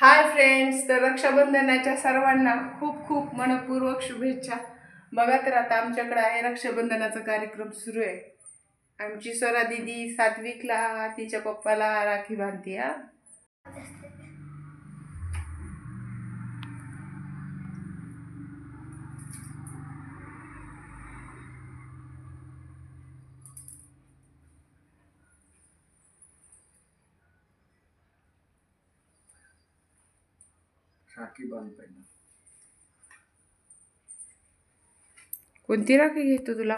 Hi friends तर रक्षाबंधनाच्या सर्वांना खूप खूप मनपूर्वक शुभेच्छा. बघा तर आता आमच्याकडे आहे रक्षाबंधनाचा कार्यक्रम सुरू आहे. आमची स्वरा दिदी सात्विकला तिच्या पप्पाला राखी बांधते हा. राखी बांध पहिला कोणती राखी घेतो तुला?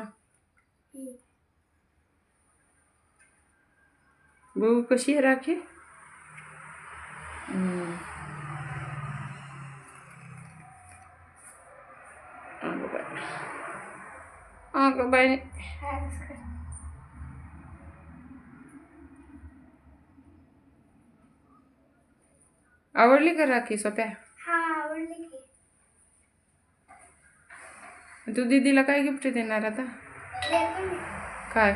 बघू कशी आहे राखी. अगं बाई. आवडली का राखी सोप्या हा आवडली की तू दीदीला काय गिफ्ट देणार आता? काय?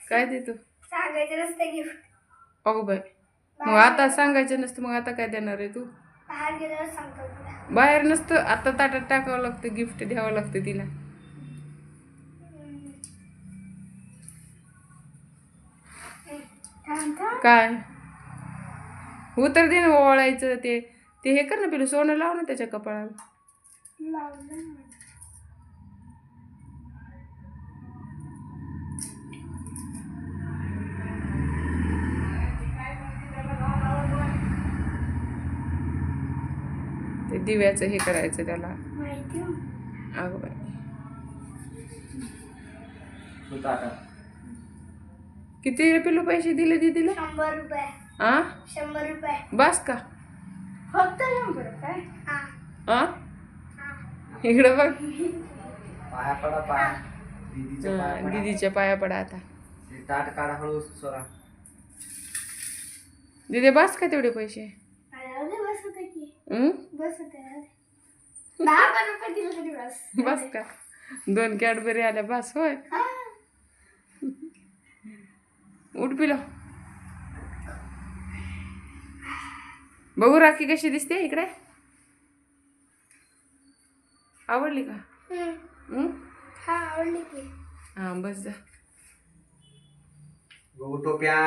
काय देतो? सांगायचं नसतं गिफ्ट अगो बाई. मग आता सांगायचं नसतं मग आता काय देणार आहे तू? बाहेर नसतं आता ताटात टाकावं लागतं गिफ्ट द्यावं लागतं तिला. काय? उतर दे ना ओवाळायचं ते. ते हे कर ना पिलू सोनं लाव ना त्याच्या कपाळाला लावलं ना. ते दिव्याचं हे करायचं त्याला? अगं बाई. किती रे पिलू पैसे दिले दीदीला? शंभर रुपये. आ? शंभर रुपये. बस का? फक्त शंभर रुपये? हा. आ? हा. इकडं बघ. पाया पडा पाया. दीदीच्या पाया हा, पडा. दीदीच्या पाया पडा आता. ते ताट काढा हळू सोरा दीदी बस का तेवढे पैसे राहू दे बस होते की हं? बस. का? दोन कॅडबरी आल्या बस होय. उठ पिलो. बघू राखी कशी दिसते इकडे. आवडली का. हं? हा? आवडली की. हा बस जा. बघू टोप्या.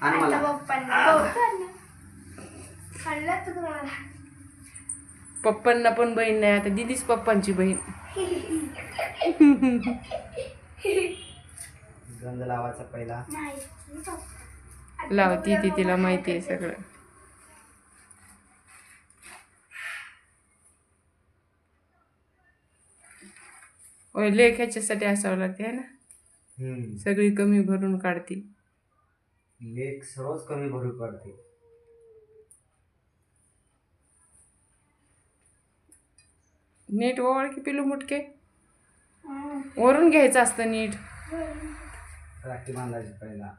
आणि मला. पप्पांना तू पण बहीण नाही आता दिदीच पप्पांची बहीण. गंध लावायचा पहिला. लावती ती तिला माहिती आहे सगळं. होय लेख ह्याच्यासाठी असावं लागते है ना. सगळी कमी भरून काढतील. लेख सर्वच कमी भरू पडते नीट ओवाळ की पिलू मुटके. वरून घ्यायचं असतं नीट राखी बांधायची पहिला.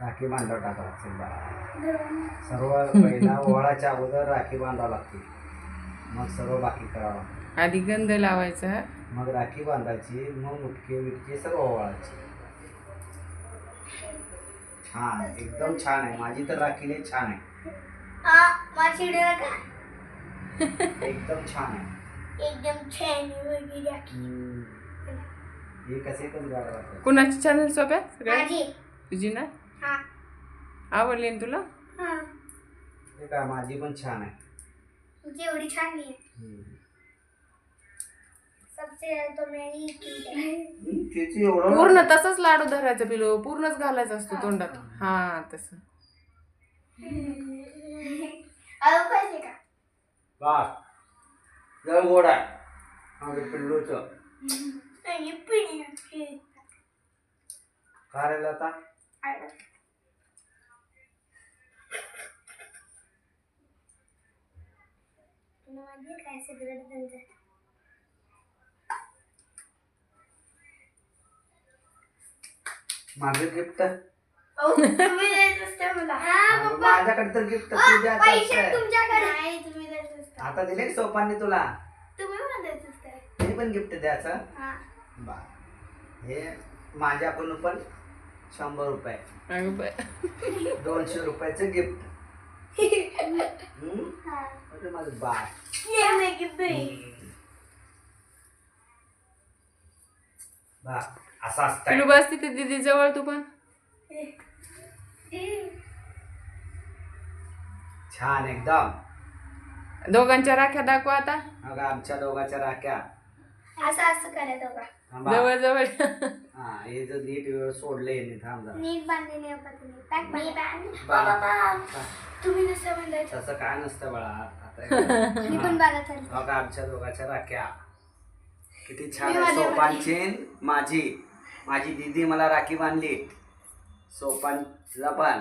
राखी बांधावं टाकावं लागते बाळा. सर्व पहिला ओळाच्या अगोदर राखी बांधावं लागते मग सर्व बाकी करावं लागतं. आधी गंध लावायचा मग राखी बांधायची मग मुटके विटके सर्व ओवाळायचे छान एकदम छान आहे. माझी तर राखी लई छान आहे. माझी? एकदम छान आहे. एकदम छान. हे कसे कुणाची चॅनल सोप्या सगळ्या तुझी ना? हा. आवडली ना तुला? माझी पण छान आहे. तुझी एवढी छान नाही त्याची एवढं पूर्ण तसंच लाडू धरायचं पिलू. पूर्णच घालायचं असतो तोंडात. हा. तसं. बस. गोड आहे. माझं पिल्लूचं. राहिलं आता. काय सगळं माझं गिफ्ट तुम्ही असतं मला. हा माझ्याकडे तर गिफ्ट अ, तुझ्या पैसे तुमच्याकडे. नाही तुम्ही द्यायचं असतं. आता दिले सोपांनी तुला? तुम्ही असतं. पण गिफ्ट द्यायचं. हा. बा. हे माझ्याकडून पण शंभर रुपये. दोनशे रुपयाचं गिफ्ट हा. माझं बाय बा. असं असतं पिलू बस तिथे दीदी जवळ तू पण. छान एकदम. दोघांच्या राख्या दाखव आता. अगं आमच्या दोघांच्या राख्या. असं असं बघा थांबा. जवळ जवळ हा हे जर नीट वेळ सोडले यांनी थांब जरा. नीट बांधलेली पद्धतीने पॅक बांध. बाबा तुम्ही बांधायचं. तसं काय नसतं बाळा. आता मी पण बांधत आहे. बघा आमच्या दोघांच्या राख्या. किती छान मी आहे. सोपानची माझी. माझी दीदी मला राखी बांधली. सोपानला पण.